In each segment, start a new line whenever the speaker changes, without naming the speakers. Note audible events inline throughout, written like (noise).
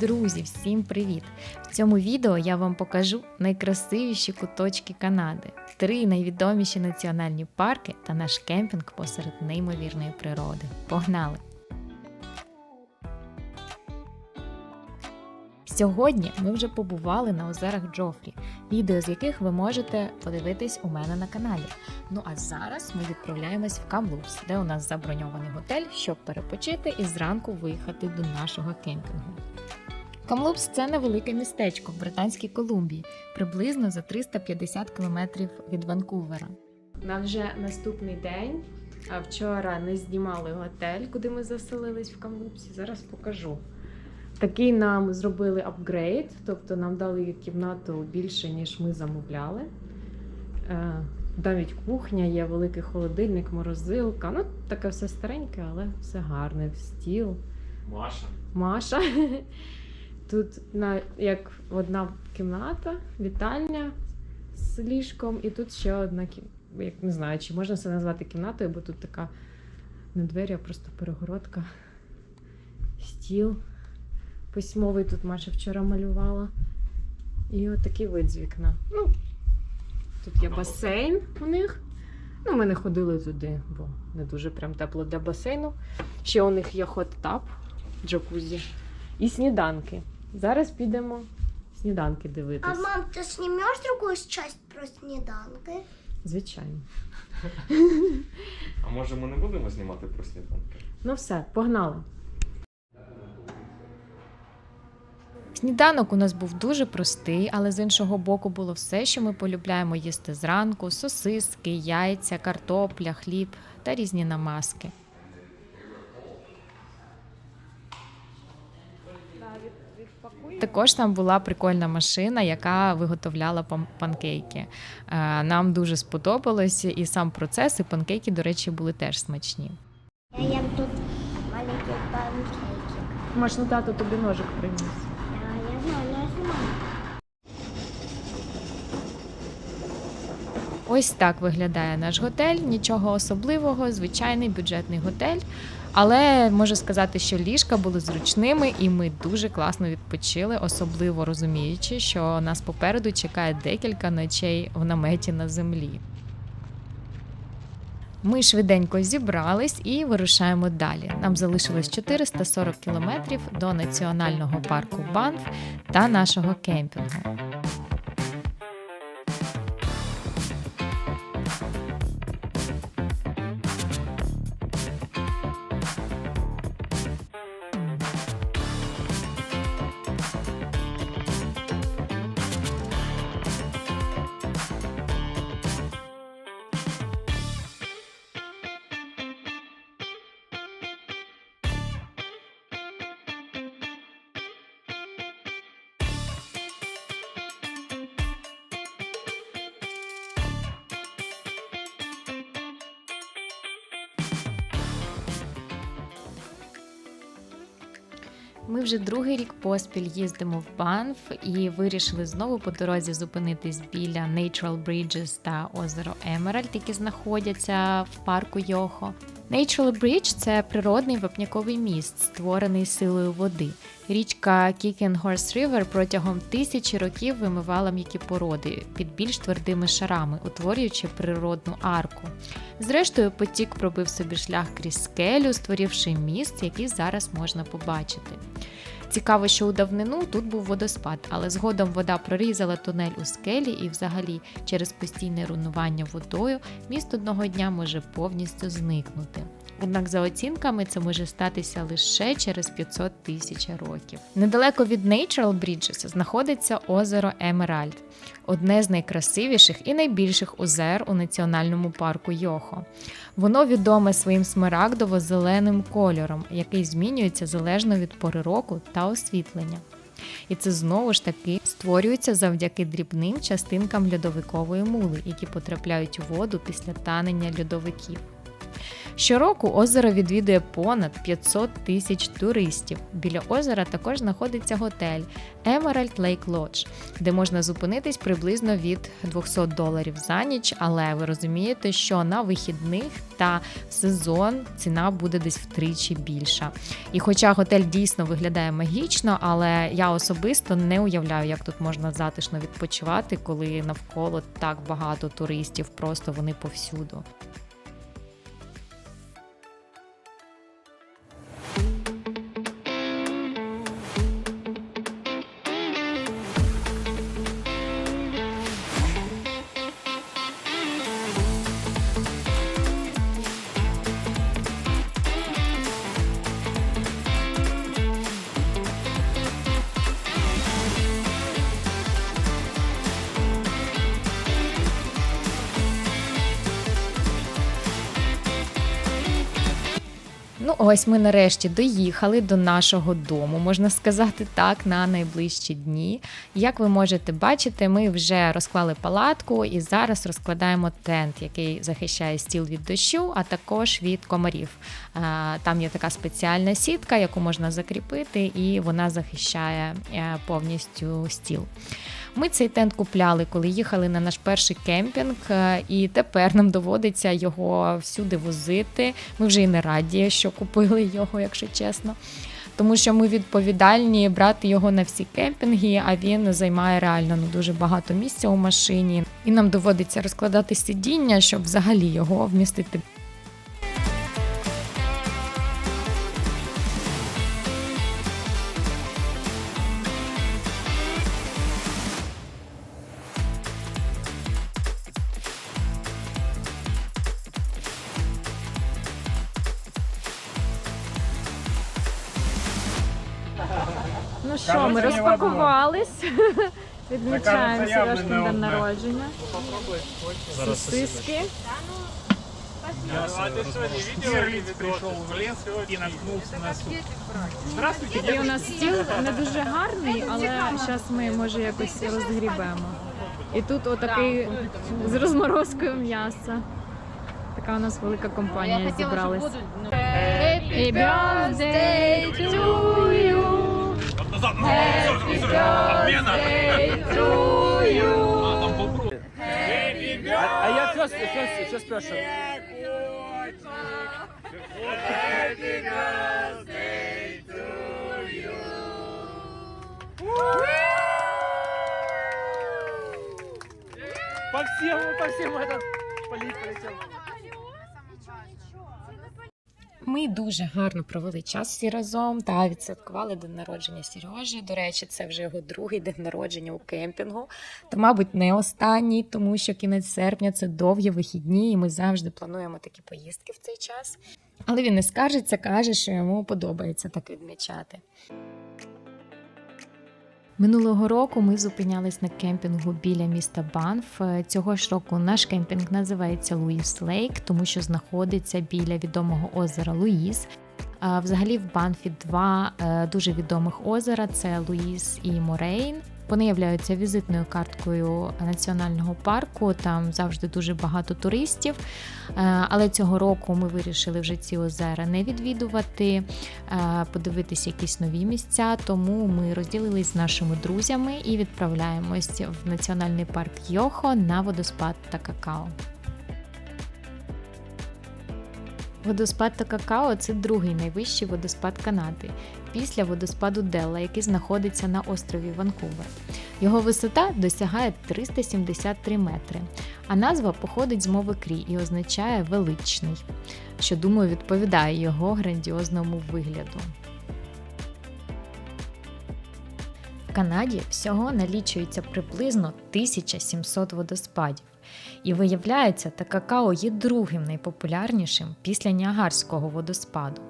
Друзі, всім привіт! В цьому відео я вам покажу найкрасивіші куточки Канади, три найвідоміші національні парки та наш кемпінг посеред неймовірної природи. Погнали! Сьогодні ми вже побували на озерах Джофрі, відео з яких ви можете подивитись у мене на каналі. Ну а зараз ми відправляємось в Камлупс, де у нас заброньований готель, щоб перепочити і зранку виїхати до нашого кемпінгу. Камлупс це невелике містечко в Британській Колумбії, приблизно за 350 кілометрів від Ванкувера. На вже наступний день. А вчора не знімали готель, куди ми заселились в Камлупсі. Зараз покажу. Такий нам зробили апгрейд, тобто нам дали кімнату більше, ніж ми замовляли. Е, Навіть кухня є, великий холодильник, морозилка. Ну, таке все стареньке, але все гарне. Стіл.
Маша.
Маша. (laughs) Тут на, як одна кімната, вітальня з ліжком, і тут ще одна кімната. Не знаю, чи можна це назвати кімнатою, бо тут така не двері, а просто перегородка. Стіл письмовий тут Маша вчора малювала. І от такий вид з вікна. Ну, тут є басейн у них. Ну, ми не ходили туди, бо не дуже прям тепло для басейну. Ще у них є хот-тап, джакузі. І сніданки. Зараз підемо сніданки дивитись.
А мам, ты снимешь другую часть про снеданки?
Звичайно.
А може ми не будемо знімати про сніданки?
Ну все, погнали. Сніданок у нас був дуже простий, але з іншого боку було все, що ми полюбляємо їсти зранку: сосиски, яйця, картопля, хліб та різні намазки. Також там була прикольна машина, яка виготовляла пан- панкейки. Е, Нам дуже сподобалось, і сам процес, і панкейки, до речі, були теж смачні.
Я їм тут маленькі панкейки.
Маш, ну тато тобі ножик приніс.
Да, я знаю, но я снимаю.
Ось так виглядає наш готель. Нічого особливого, звичайний бюджетний готель. Але можу сказати, що ліжка були зручними, і ми дуже класно відпочили, особливо розуміючи, що нас попереду чекає декілька ночей в наметі на землі. Ми швиденько зібрались і вирушаємо далі. Нам залишилось 440 кілометрів до національного парку Банф та нашого кемпінгу. Вже другий рік поспіль їздимо в Банф і вирішили знову по дорозі зупинитись біля Natural Bridges та озеро Емеральд, які знаходяться в парку Йохо. Natural Bridge – це природний вапняковий міст, створений силою води. Річка Kicking Horse River протягом тисячі років вимивала м'які породи під більш твердими шарами, утворюючи природну арку. Зрештою, потік пробив собі шлях крізь скелю, створивши міст, який зараз можна побачити. Цікаво, що у давнину тут був водоспад, але згодом вода прорізала тунель у скелі і, взагалі, через постійне руйнування водою міст одного дня може повністю зникнути. Однак, за оцінками, це може статися лише через 500 тисяч років. Недалеко від Natural Bridges знаходиться озеро Емеральд, одне з найкрасивіших і найбільших озер у національному парку Йохо. Воно відоме своїм смарагдово-зеленим кольором, який змінюється залежно від пори року та освітлення. І це знову ж таки створюється завдяки дрібним частинкам льодовикової мули, які потрапляють у воду після танення льодовиків. Щороку озеро відвідує понад 500 тисяч туристів. Біля озера також знаходиться готель Emerald Lake Lodge, де можна зупинитись приблизно від 200 доларів за ніч. Але ви розумієте, що на вихідних та сезон ціна буде десь втричі більша. І хоча готель дійсно виглядає магічно, але я особисто не уявляю, як тут можна затишно відпочивати, коли навколо так багато туристів, просто вони повсюду. Ось ми нарешті доїхали до нашого дому, можна сказати так, на найближчі дні. Як ви можете бачити, ми вже розклали палатку і зараз розкладаємо тент, який захищає стіл від дощу, а також від комарів. Там є така спеціальна сітка, яку можна закріпити, і вона захищає е, повністю стіл. Ми цей тент купляли, коли їхали на наш перший кемпінг, е, і тепер нам доводиться його всюди возити. Ми вже і не раді, що купили його, якщо чесно. Тому що ми відповідальні брати його на всі кемпінги, а він займає реально ну, дуже багато місця у машині. І нам доводиться розкладати сидіння, щоб взагалі його вмістити
що, ми розпакувались. (laughs) Відмічаємо Сережкин день народження. Сосиски.
Стерлиц пришел в лес и наткнулся на суп. Здравствуйте,
І у нас стіл не дуже гарний, але зараз ми може якось розгрібемо. І тут отакий з розморозкою м'яса. Така у нас велика компанія зібралась. Happy birthday to you.
Я все, все, все спрашиваю. По всем, по всем этот полит полетел.
Ми дуже гарно провели час всі разом та відсвяткували день народження Сережі. До речі, це вже його другий день народження у кемпінгу. Та, мабуть, не останній, тому що кінець серпня це довгі вихідні, і ми завжди плануємо такі поїздки в цей час. Але він не скаржиться, каже, що йому подобається так відмічати. Минулого року ми зупинялись на кемпінгу біля міста Банф. Е, Цього ж року наш кемпінг називається Луїс Лейк, тому що знаходиться біля відомого озера Луїс. Взагалі в Банфі два е, дуже відомих озера: це Луїс і Морейн. Вони являються візитною карткою національного парку. Там завжди дуже багато туристів. Е, Але цього року ми вирішили вже ці озера не відвідувати, е, подивитися якісь нові місця. Тому ми розділились з нашими друзями і відправляємось в національний парк Йохо на водоспад та какао. Водоспад Такакао це другий найвищий водоспад Канади після водоспаду Делла, який знаходиться на острові Ванкувер. Його висота досягає 373 метри, а назва походить з мови крі і означає величний, що думаю відповідає його грандіозному вигляду. В Канаді всього налічується приблизно 1700 водоспадів. І виявляється, Такакао є другим найпопулярнішим після Ніагарського водоспаду.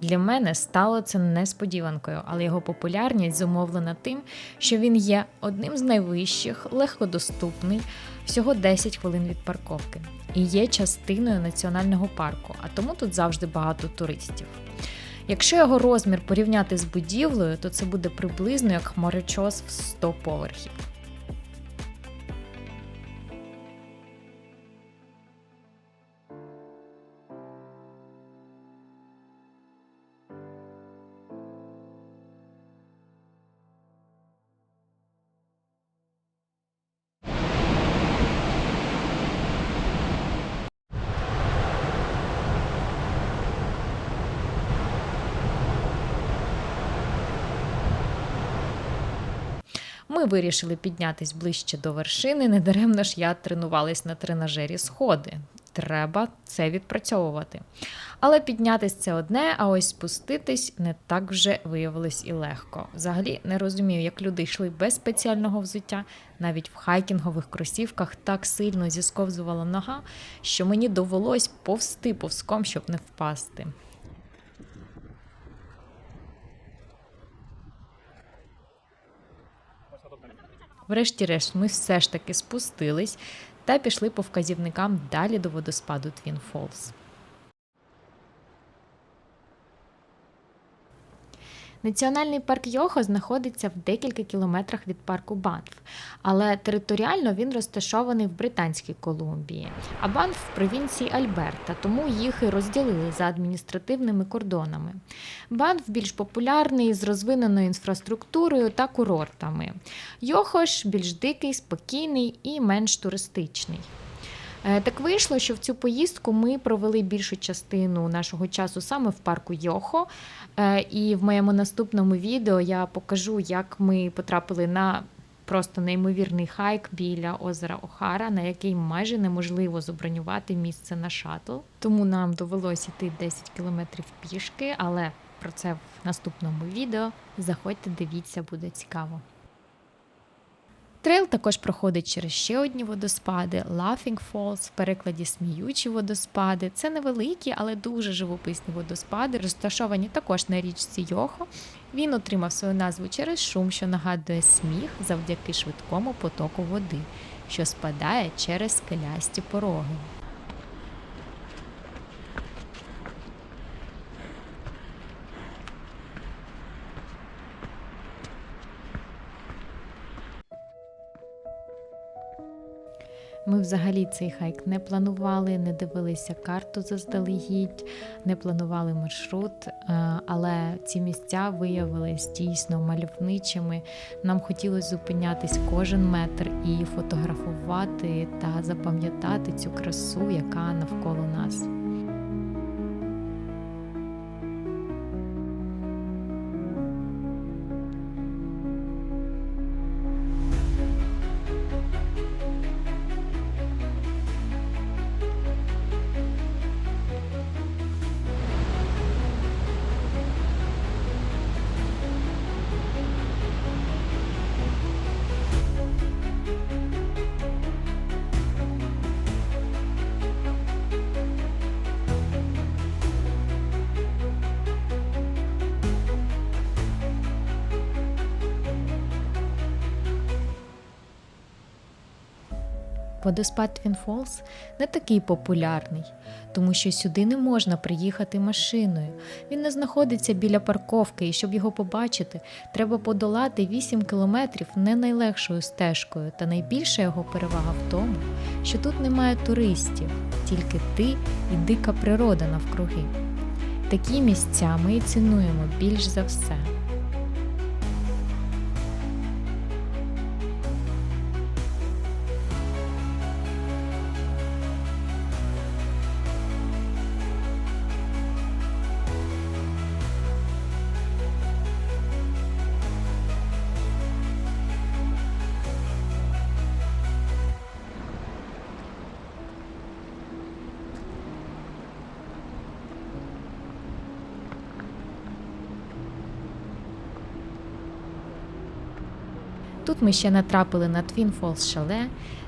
Для мене стало це несподіванкою, але його популярність зумовлена тим, що він є одним з найвищих, легкодоступний, всього 10 хвилин від парковки, і є частиною національного парку, а тому тут завжди багато туристів. Якщо його розмір порівняти з будівлею, то це буде приблизно як хмарочос в 100 поверхів. Вирішили піднятись ближче до вершини. Недаремно ж я тренувалась на тренажері сходи. Треба це відпрацьовувати. Але піднятись це одне, а ось спуститись не так вже виявилось і легко. Взагалі не розумію, як люди йшли без спеціального взуття, навіть в хайкінгових кросівках так сильно зісковзувала нога, що мені довелось повсти повзком, щоб не впасти. Врешті-решт, ми все ж таки спустились та пішли по вказівникам далі до водоспаду Твін Фолс. Національний парк Йохо знаходиться в декілька кілометрах від парку Банф, але територіально він розташований в Британській Колумбії, а Банф в провінції Альберта, тому їх і розділили за адміністративними кордонами. Банф більш популярний з розвиненою інфраструктурою та курортами. Йохо ж більш дикий, спокійний і менш туристичний. Е, Так вийшло, що в цю поїздку ми провели більшу частину нашого часу саме в парку Йохо. Е, І в моєму наступному відео я покажу, як ми потрапили на просто неймовірний хайк біля озера Охара, на який майже неможливо забронювати місце на шатл. Тому нам довелося йти 10 кілометрів пішки, але про це в наступному відео. Заходьте, дивіться, буде цікаво. Трейл також проходить через ще одні водоспади Laughing Falls, в перекладі сміючі водоспади. Це невеликі, але дуже живописні водоспади, розташовані також на річці Йохо. Він отримав свою назву через шум, що нагадує сміх завдяки швидкому потоку води, що спадає через скелясті пороги. Взагалі цей хайк не планували, не дивилися карту заздалегідь, не планували маршрут, е, але ці місця виявились дійсно мальовничими. Нам хотілося зупинятись кожен метр і фотографувати та запам'ятати цю красу, яка навколо нас. Водоспад Твін Фолс не такий популярний, тому що сюди не можна приїхати машиною. Він не знаходиться біля парковки, і щоб його побачити, треба подолати 8 кілометрів не найлегшою стежкою. Та найбільша його перевага в тому, що тут немає туристів, тільки ти і дика природа навкруги. Такі місця ми і цінуємо більш за все. Тут ми ще натрапили на Twin Falls Chalet.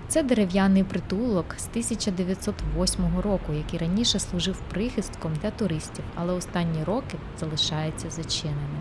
Це дерев'яний притулок з 1908 року, який раніше служив прихистком для туристів, але останні роки залишається зачиненим.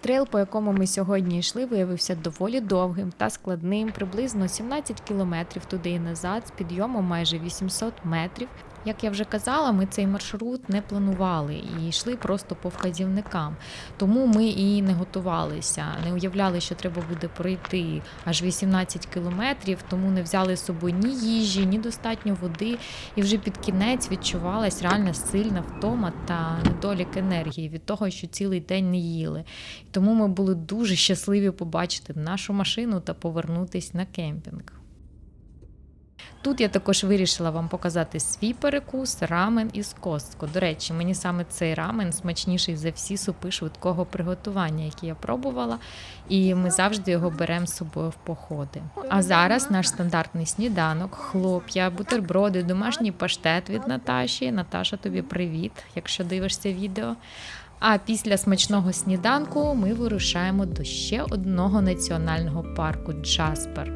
Трейл, по якому ми сьогодні йшли, виявився доволі довгим та складним, приблизно 17 кілометрів туди і назад, з підйомом майже 800 метрів. Як я вже казала, ми цей маршрут не планували і йшли просто по вказівникам. Тому ми і не готувалися, не уявляли, що треба буде пройти аж 18 кілометрів, тому не взяли з собою ні їжі, ні достатньо води. І вже під кінець відчувалась реально сильна втома та недолік енергії від того, що цілий день не їли. Тому ми були дуже щасливі побачити нашу машину та повернутись на кемпінг. Тут я також вирішила вам показати свій перекус рамен із костку. До речі, мені саме цей рамен смачніший за всі супи швидкого приготування, які я пробувала, і ми завжди його беремо з собою в походи. А зараз наш стандартний сніданок, хлоп'я, бутерброди, домашній паштет від Наташі. Наташа, тобі привіт, якщо дивишся відео. А після смачного сніданку ми вирушаємо до ще одного національного парку Джаспер.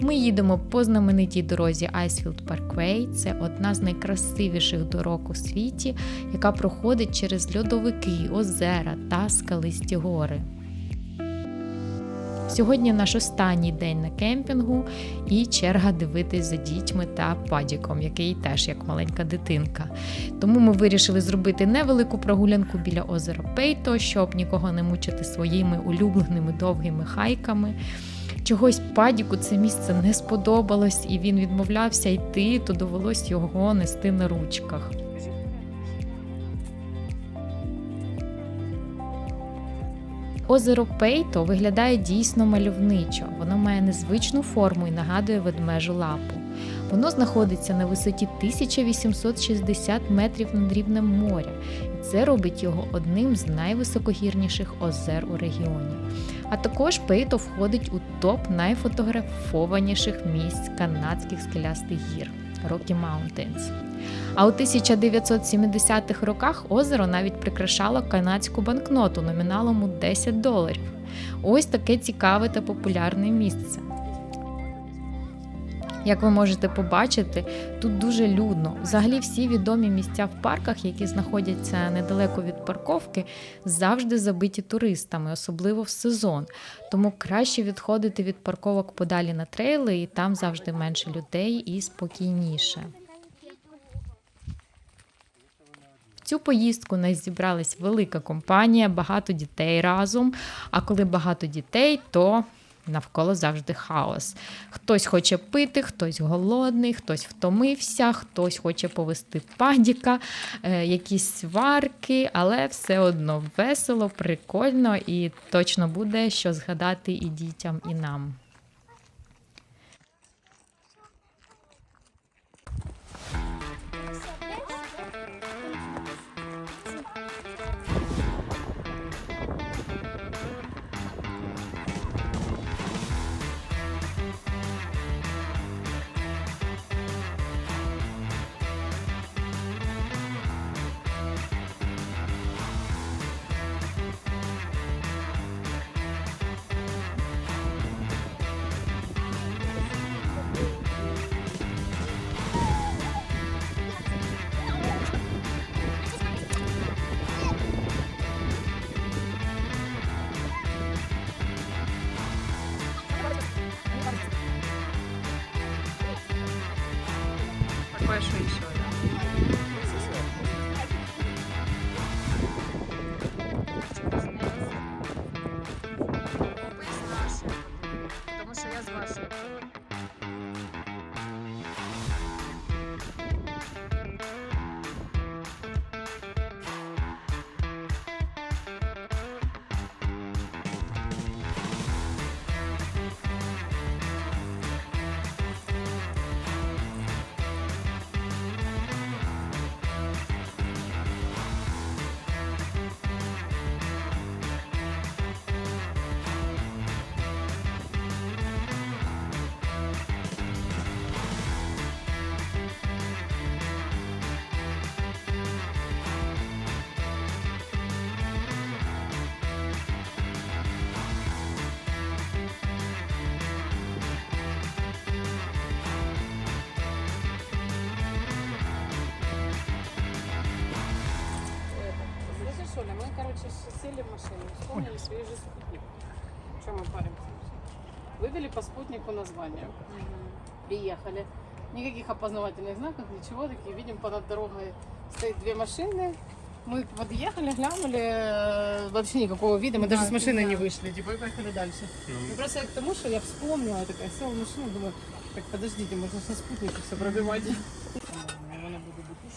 Ми їдемо по знаменитій дорозі Айсфілд Парквей. Це одна з найкрасивіших дорог у світі, яка проходить через льодовики, озера та скалисті гори. Сьогодні наш останній день на кемпінгу і черга дивитись за дітьми та падіком, який теж як маленька дитинка. Тому ми вирішили зробити невелику прогулянку біля озера Пейто, щоб нікого не мучити своїми улюбленими довгими хайками. Чогось падіку це місце не сподобалось, і він відмовлявся йти, то довелось його нести на ручках. Озеро Пейто виглядає дійсно мальовничо. Воно має незвичну форму і нагадує ведмежу лапу. Воно знаходиться на висоті 1860 метрів над рівнем моря, і це робить його одним з найвисокогірніших озер у регіоні. А також Пейто входить у топ найфотографованіших місць канадських скелястих гір Rocky Mountains. А у 1970-х роках озеро навіть прикрашало канадську банкноту номіналом у 10 доларів. Ось таке цікаве та популярне місце. Як ви можете побачити, тут дуже людно. Взагалі всі відомі місця в парках, які знаходяться недалеко від парковки, завжди забиті туристами, особливо в сезон. Тому краще відходити від парковок подалі на трейли, і там завжди менше людей і спокійніше. В цю поїздку нас зібралась велика компанія, багато дітей разом. А коли багато дітей, то навколо завжди хаос. Хтось хоче пити, хтось голодний, хтось втомився, хтось хоче повести падіка, е, якісь сварки, але все одно весело, прикольно і точно буде що згадати і дітям, і нам.
Короче, сели в машину, вспомнили свежий спутник. Чем мы паримся? Вывели по спутнику название. Приехали. Никаких опознавательных знаков, ничего. Такие видим, понад дорогой стоит две машины. Мы подъехали, глянули, э, вообще никакого вида. Мы даже с машины не вышли, типа, и поехали дальше. Ну, просто я к тому, что я вспомнила, я такая села в машину, думаю, так, подождите, можно со спутника все пробивать. (laughs)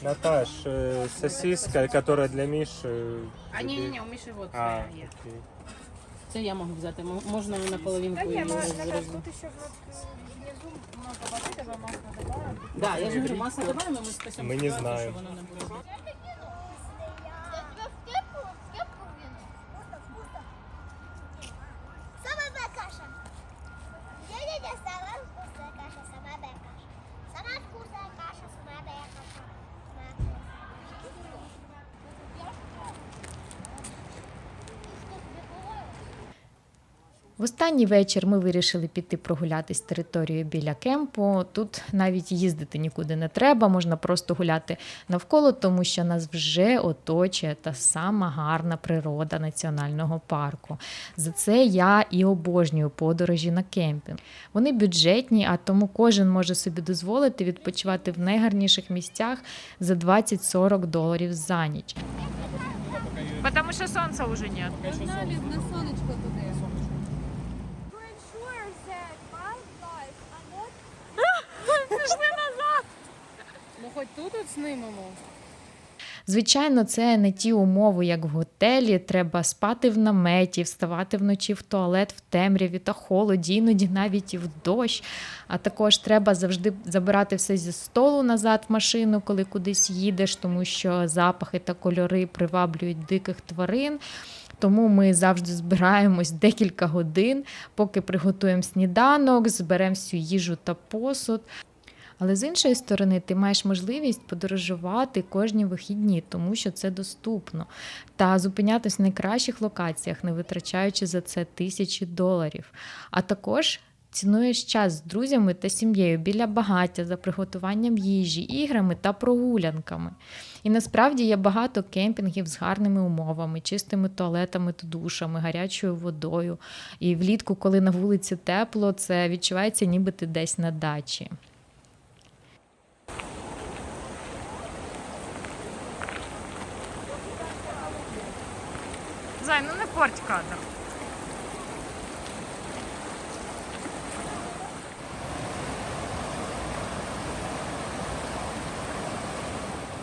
Наташ, э, сосиска, которая для Миши.
А
тебе-
не-не-не, у Миши вот
А,
своя є.
окей.
Це я можу взяти, м- можна наполовинку її розрізати.
еще вот внизу много воды, тогда можно добавить.
Да, я же говорю, масло добавим, и мы спасем
Мы не
ситуацию,
знаем.
чтобы оно не было.
Останній вечір ми вирішили піти прогулятись територією біля кемпу. Тут навіть їздити нікуди не треба, можна просто гуляти навколо, тому що нас вже оточує та сама гарна природа національного парку. За це я і обожнюю подорожі на кемпінг. Вони бюджетні, а тому кожен може собі дозволити відпочивати в найгарніших місцях за 20-40 доларів за ніч.
Тому що сонця вже немає.
Хоть тут от снимемо.
Звичайно, це не ті умови, як в готелі. Треба спати в наметі, вставати вночі в туалет в темряві та холоді, іноді навіть і в дощ. А також треба завжди забирати все зі столу назад в машину, коли кудись їдеш, тому що запахи та кольори приваблюють диких тварин. Тому ми завжди збираємось декілька годин, поки приготуємо сніданок, зберемо всю їжу та посуд. Але з іншої сторони, ти маєш можливість подорожувати кожні вихідні, тому що це доступно, та зупинятись в найкращих локаціях, не витрачаючи за це тисячі доларів. А також цінуєш час з друзями та сім'єю біля багаття за приготуванням їжі, іграми та прогулянками. І насправді є багато кемпінгів з гарними умовами, чистими туалетами та душами, гарячою водою. І влітку, коли на вулиці тепло, це відчувається, ніби ти десь на дачі.
Зай, ну не порть кадр.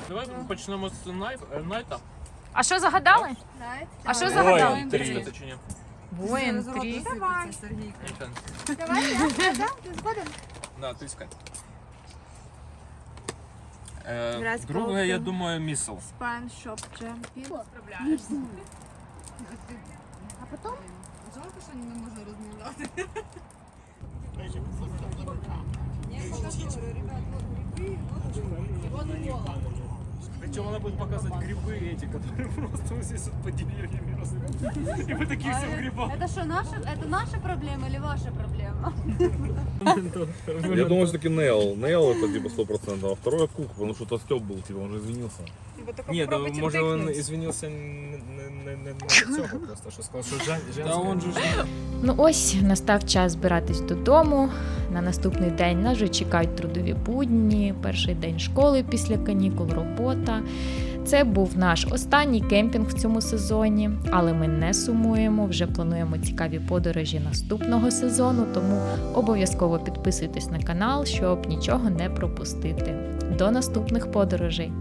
Давай почнемо з най- е, найта.
А що загадали? А що загадали?
Ой, три.
Це чи ні?
Воїн 3.
Нічого.
Давай, я, да, ты сгоден?
Да, тискай. Е, друге, я думаю, місл.
Спан шоп.
А потом
Жалко, що не можна розмовляти.
Причем она будет показывать грибы эти, которые (laughs) просто вот здесь вот по деревьями растут. И вы такие все в грибах.
Это что, наша, это наша проблема или ваша проблема?
Я думаю, все-таки Нейл. Нейл это типа 100%, а второй Кук, потому что Степ был, типа, он же извинился.
Ні, да, може він ізвинився не, не, не, не, не з цього просто, що сказав, що жен, женська.
Он же ж
Ну ось настав час збиратись додому. На наступний день нас вже чекають трудові будні, перший день школи після канікул, робота. Це був наш останній кемпінг в цьому сезоні, але ми не сумуємо. Вже плануємо цікаві подорожі наступного сезону. Тому обов'язково підписуйтесь на канал, щоб нічого не пропустити. До наступних подорожей!